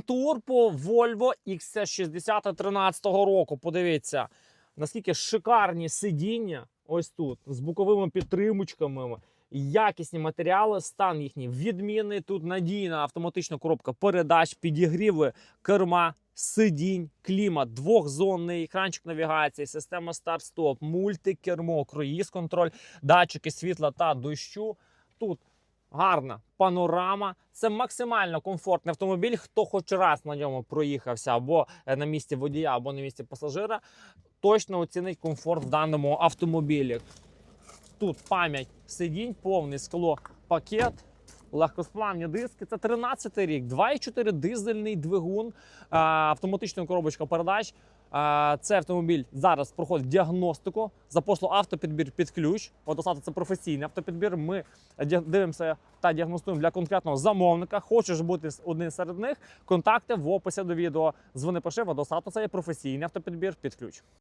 по Volvo XC60 13 року. Подивіться, наскільки шикарні сидіння ось тут з боковими підтримочками. Якісні матеріали, стан їхній відмінний. Тут надійна автоматична коробка передач, підігріви керма, сидінь, клімат, двохзонний екранчик навігації, система старт-стоп, мультикермо, круїз-контроль, датчики світла та дощу. Тут гарна панорама. Це максимально комфортний автомобіль. Хто хоч раз на ньому проїхався або е, на місці водія, або на місці пасажира, точно оцінить комфорт в даному автомобілі. Тут пам'ять сидінь, повний скло пакет. Легкосплавні диски, це 13 рік, 2,4 дизельний двигун, а, автоматична коробочка передач. Цей автомобіль зараз проходить діагностику за послугу автопідбір під ключ. Одосата це професійний автопідбір. Ми дивимося та діагностуємо для конкретного замовника. Хочеш бути одним серед них? Контакти в описі до відео. Дзвони пиши, Водосата це є професійний автопідбір під ключ.